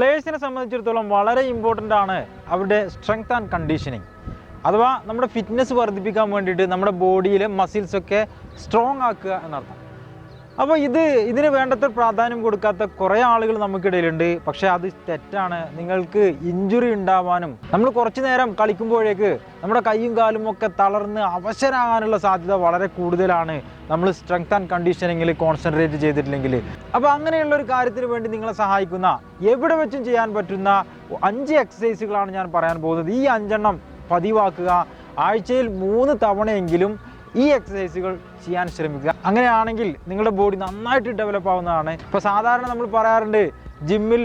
പ്ലേയേഴ്സിനെ സംബന്ധിച്ചിടത്തോളം വളരെ ഇമ്പോർട്ടന്റ് ആണ് അവരുടെ സ്ട്രെങ്ത് ആൻഡ് കണ്ടീഷനിങ് അഥവാ നമ്മുടെ ഫിറ്റ്നസ് വർദ്ധിപ്പിക്കാൻ വേണ്ടിയിട്ട് നമ്മുടെ ബോഡിയിലെ മസിൽസൊക്കെ സ്ട്രോങ് ആക്കുക എന്നർത്ഥം. അപ്പോൾ ഇത് ഇതിന് വേണ്ടത്ര പ്രാധാന്യം കൊടുക്കാത്ത കുറേ ആളുകൾ നമുക്കിടയിലുണ്ട്. പക്ഷേ അത് തെറ്റാണ്. നിങ്ങൾക്ക് ഇഞ്ചുറി ഉണ്ടാവാനും നമ്മൾ കുറച്ച് നേരം കളിക്കുമ്പോഴേക്ക് നമ്മുടെ കൈയും കാലും ഒക്കെ തളർന്ന് അവശരാകാനുള്ള സാധ്യത വളരെ കൂടുതലാണ്. നമ്മൾ സ്ട്രെങ്ത് ആൻഡ് കണ്ടീഷനിങ്ങിൽ കോൺസെൻട്രേറ്റ് ചെയ്തിട്ടില്ലെങ്കിൽ. അപ്പോൾ അങ്ങനെയുള്ള ഒരു കാര്യത്തിന് വേണ്ടി നിങ്ങളെ സഹായിക്കുന്ന എവിടെ വെച്ചും ചെയ്യാൻ പറ്റുന്ന അഞ്ച് എക്സസൈസുകളാണ് ഞാൻ പറയാൻ പോകുന്നത്. ഈ അഞ്ചെണ്ണം പതിവാക്കുക. ആഴ്ചയിൽ മൂന്ന് തവണയെങ്കിലും ഈ എക്സസൈസുകൾ ചെയ്യാൻ ശ്രമിക്കുക. അങ്ങനെയാണെങ്കിൽ നിങ്ങളുടെ ബോഡി നന്നായിട്ട് ഡെവലപ്പ് ആവുന്നതാണ്. ഇപ്പോൾ സാധാരണ നമ്മൾ പറയാറുണ്ട് ജിമ്മിൽ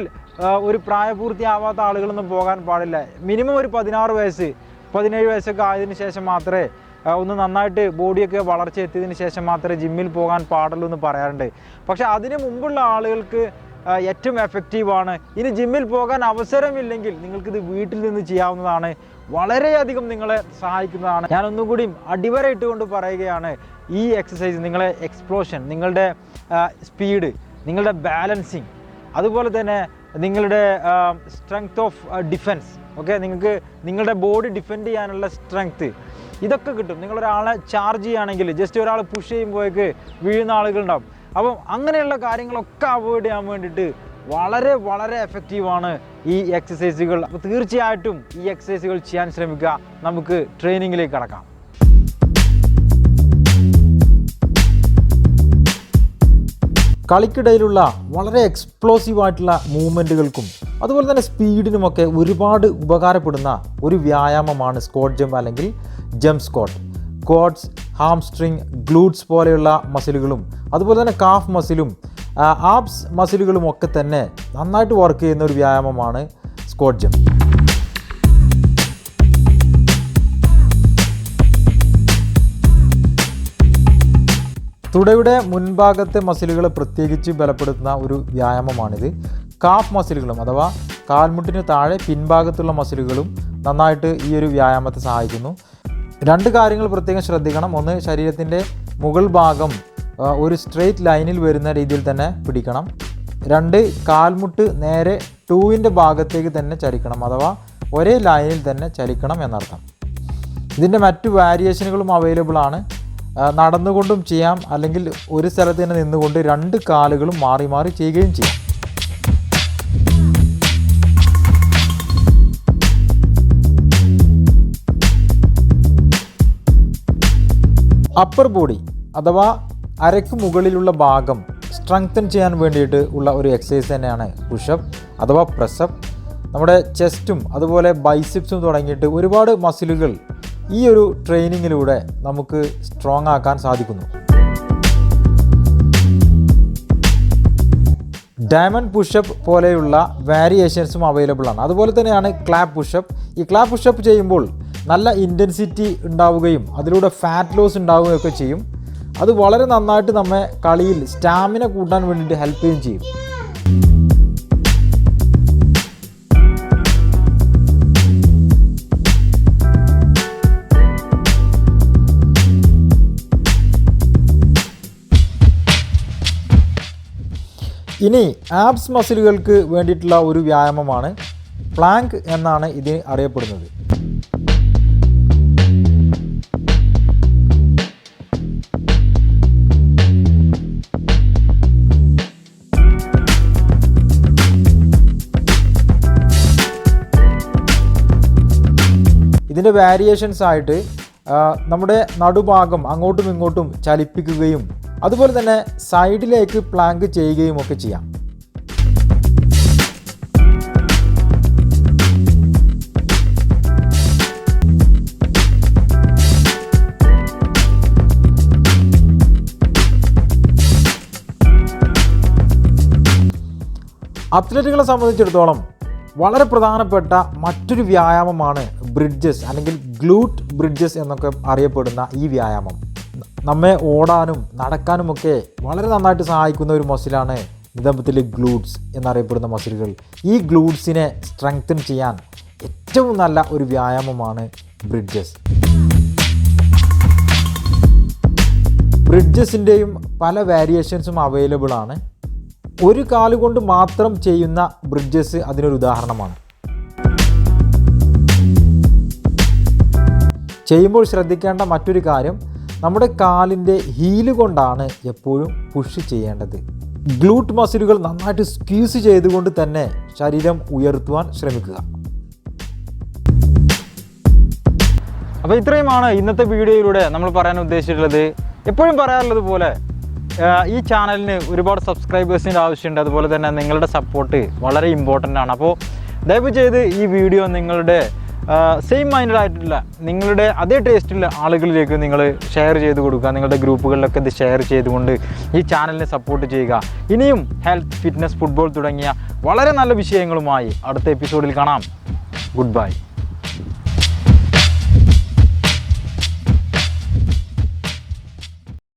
ഒരു പ്രായപൂർത്തിയാവാത്ത ആളുകളൊന്നും പോകാൻ പാടില്ല. മിനിമം ഒരു പതിനാറ് വയസ്സ് പതിനേഴ് വയസ്സൊക്കെ ആയതിനു ശേഷം മാത്രമേ ഒന്ന് നന്നായിട്ട് ബോഡിയൊക്കെ വളർച്ച എത്തിയതിന് ശേഷം മാത്രമേ ജിമ്മിൽ പോകാൻ പാടുള്ളൂ എന്ന് പറയാറുണ്ട്. പക്ഷെ അതിന് മുമ്പുള്ള ആളുകൾക്ക് ഏറ്റവും എഫക്റ്റീവാണ് ഇനി ജിമ്മിൽ പോകാൻ അവസരമില്ലെങ്കിൽ നിങ്ങൾക്കിത് വീട്ടിൽ നിന്ന് ചെയ്യാവുന്നതാണ്. വളരെയധികം നിങ്ങളെ സഹായിക്കുന്നതാണ്. ഞാൻ ഒന്നും കൂടിയും അടിവരയിട്ടുകൊണ്ട് പറയുകയാണ്. ഈ എക്സസൈസ് നിങ്ങളെ എക്സ്പ്ലോഷൻ നിങ്ങളുടെ സ്പീഡ് നിങ്ങളുടെ ബാലൻസിങ് അതുപോലെ തന്നെ നിങ്ങളുടെ സ്ട്രെങ്ത് ഓഫ് ഡിഫെൻസ് ഓക്കെ നിങ്ങൾക്ക് നിങ്ങളുടെ ബോഡി ഡിഫെൻഡ് ചെയ്യാനുള്ള സ്ട്രെങ്ത് ഇതൊക്കെ കിട്ടും. നിങ്ങളൊരാളെ ചാർജ് ചെയ്യുകയാണെങ്കിൽ ജസ്റ്റ് ഒരാൾ പുഷ് ചെയ്യുമ്പോഴേക്ക് വീഴുന്ന ആളുകളുണ്ടാവും. അപ്പം അങ്ങനെയുള്ള കാര്യങ്ങളൊക്കെ അവോയ്ഡ് ചെയ്യാൻ വേണ്ടിയിട്ട് വളരെ വളരെ എഫക്റ്റീവാണ് ഈ എക്സസൈസുകൾ അപ്പോൾ തീർച്ചയായിട്ടും ഈ എക്സസൈസുകൾ ചെയ്യാൻ ശ്രമിക്കുക. നമുക്ക് ട്രെയിനിങ്ങിലേക്ക് കടക്കാം. കളിക്കിടയിലുള്ള വളരെ എക്സ്പ്ലോസീവ് ആയിട്ടുള്ള മൂവ്മെന്റുകൾക്കും അതുപോലെ തന്നെ സ്പീഡിനുമൊക്കെ ഒരുപാട് ഉപകാരപ്പെടുന്ന ഒരു വ്യായാമമാണ് സ്കോട്ട് ജമ്പ് അല്ലെങ്കിൽ jump squat quads hamstring glutes പോലെയുള്ള മസിലുകളും അതുപോലെ തന്നെ കാഫ് മസിലും ആപ്സ് മസിലുകളും ഒക്കെ തന്നെ നന്നായിട്ട് വർക്ക് ചെയ്യുന്ന ഒരു വ്യായാമമാണ് സ്ക്വാഡ് ജം തുടയുടെ മുൻഭാഗത്തെ മസിലുകളെ പ്രത്യേകിച്ച് ബലപ്പെടുത്തുന്ന ഒരു വ്യായാമമാണിത്. കാഫ് മസിലുകളും അഥവാ കാൽമുട്ടിന് താഴെ പിൻഭാഗത്തുള്ള മസിലുകളും നന്നായിട്ട് ഈ ഒരു വ്യായാമത്തെ സഹായിക്കുന്നു. രണ്ട് കാര്യങ്ങൾ പ്രത്യേകം ശ്രദ്ധിക്കണം. ഒന്ന് ശരീരത്തിന്റെ മുകൾ ഭാഗം ഒരു സ്ട്രെയിറ്റ് ലൈനിൽ വരുന്ന രീതിയിൽ തന്നെ പിടിക്കണം. രണ്ട് കാൽമുട്ട് നേരെ ടൂവിന്റെ ഭാഗത്തേക്ക് തന്നെ ചലിക്കണം അഥവാ ഒരേ ലൈനിൽ തന്നെ ചലിക്കണം എന്നർത്ഥം. ഇതിന്റെ മറ്റു വാരിയേഷനുകളും അവൈലബിൾ ആണ്. നടന്നുകൊണ്ടും ചെയ്യാം. അല്ലെങ്കിൽ ഒരു സ്ഥലത്ത് തന്നെ നിന്നുകൊണ്ട് രണ്ട് കാലുകളും മാറി മാറി ചെയ്യുകയും ചെയ്യാം. അപ്പർ ബോഡി അഥവാ അരയ്ക്ക് മുകളിലുള്ള ഭാഗം സ്ട്രെങ്തൻ ചെയ്യാൻ വേണ്ടിയിട്ട് ഉള്ള ഒരു എക്സസൈസ് തന്നെയാണ് പുഷപ്പ് അഥവാ പ്രസപ്പ് നമ്മുടെ ചെസ്റ്റും അതുപോലെ ബൈസിപ്സും തുടങ്ങിയിട്ട് ഒരുപാട് മസിലുകൾ ഈ ഒരു ട്രെയിനിങ്ങിലൂടെ നമുക്ക് സ്ട്രോങ് ആക്കാൻ സാധിക്കുന്നു. ഡയമണ്ട് പുഷപ്പ് പോലെയുള്ള വാരിയേഷൻസും അവൈലബിൾ ആണ്. അതുപോലെ തന്നെയാണ് ക്ലാപ്പ് പുഷപ്പ് ഈ ക്ലാപ്പ് പുഷപ്പ് ചെയ്യുമ്പോൾ നല്ല ഇന്റൻസിറ്റി ഉണ്ടാവുകയും അതിലൂടെ ഫാറ്റ് ലോസ് ഉണ്ടാവുകയും ഒക്കെ ചെയ്യും. അത് വളരെ നന്നായിട്ട് നമ്മെ കളിയിൽ സ്റ്റാമിന കൂട്ടാൻ വേണ്ടിയിട്ട് ഹെൽപ്പ് ചെയ്യുകയും ചെയ്യും. ഇനി ആബ്സ് മസിലുകൾക്ക് വേണ്ടിയിട്ടുള്ള ഒരു വ്യായാമമാണ്. പ്ലാങ്ക് എന്നാണ് ഇത് അറിയപ്പെടുന്നത്. ഇതിന്റെ വാരിയേഷൻസ് ആയിട്ട് നമ്മുടെ നടുഭാഗം അങ്ങോട്ടും ഇങ്ങോട്ടും ചലിപ്പിക്കുകയും അതുപോലെ തന്നെ സൈഡിലേക്ക് പ്ലാങ്ക് ചെയ്യുകയും ഒക്കെ ചെയ്യാം. അത്ലറ്റുകളെ സംബന്ധിച്ചിടത്തോളം വളരെ പ്രധാനപ്പെട്ട മറ്റൊരു വ്യായാമമാണ് ബ്രിഡ്ജസ് അല്ലെങ്കിൽ ഗ്ലൂട്ട് ബ്രിഡ്ജസ് എന്നൊക്കെ അറിയപ്പെടുന്ന ഈ വ്യായാമം. നമ്മെ ഓടാനും നടക്കാനുമൊക്കെ വളരെ നന്നായിട്ട് സഹായിക്കുന്ന ഒരു മസിലാണ് നിതമ്പത്തിലെ ഗ്ലൂട്ട്സ് എന്നറിയപ്പെടുന്ന മസിലുകൾ. ഈ ഗ്ലൂട്ട്സിനെ സ്ട്രെങ്തൻ ചെയ്യാൻ ഏറ്റവും നല്ല ഒരു വ്യായാമമാണ് ബ്രിഡ്ജസ്. ബ്രിഡ്ജസിന്റെയും പല വേരിയേഷൻസും അവൈലബിൾ ആണ്. ഒരു കാലുകൊണ്ട് മാത്രം ചെയ്യുന്ന ബ്രിഡ്ജസ് അതിനൊരു ഉദാഹരണമാണ്. ചെയ്യുമ്പോൾ ശ്രദ്ധിക്കേണ്ട മറ്റൊരു കാര്യം നമ്മുടെ കാലിന്റെ ഹീൽ കൊണ്ടാണ് എപ്പോഴും പുഷ് ചെയ്യേണ്ടത്. ഗ്ലൂട്ട് മസിലുകൾ നന്നായിട്ട് സ്ക്യൂസ് ചെയ്തുകൊണ്ട് തന്നെ ശരീരം ഉയർത്തുവാൻ ശ്രമിക്കുക. അപ്പോൾ ഇത്രയുമാണ് ഇന്നത്തെ വീഡിയോയിലൂടെ നമ്മൾ പറയാൻ ഉദ്ദേശിച്ചിട്ടുള്ളത്. എപ്പോഴും പറയാറുള്ളത് പോലെ ഈ ചാനലിന് ഒരുപാട് സബ്സ്ക്രൈബേഴ്സിന്റെ ആവശ്യമുണ്ട്. അതുപോലെ തന്നെ നിങ്ങളുടെ സപ്പോർട്ട് വളരെ ഇമ്പോർട്ടന്റ് ആണ്. അപ്പോൾ ദയവ് ചെയ്ത് ഈ വീഡിയോ നിങ്ങളുടെ സെയിം മൈൻഡഡ് ആയിട്ടുള്ള നിങ്ങളുടെ അതേ ടേസ്റ്റുള്ള ആളുകളിലേക്ക് നിങ്ങൾ ഷെയർ ചെയ്ത് കൊടുക്കുക. നിങ്ങളുടെ ഗ്രൂപ്പുകളിലൊക്കെ ഇത് ഷെയർ ചെയ്തുകൊണ്ട് ഈ ചാനലിനെ സപ്പോർട്ട് ചെയ്യുക. ഇനിയും ഹെൽത്ത് ഫിറ്റ്നസ് ഫുട്ബോൾ തുടങ്ങിയ വളരെ നല്ല വിഷയങ്ങളുമായി അടുത്ത എപ്പിസോഡിൽ കാണാം. Good bye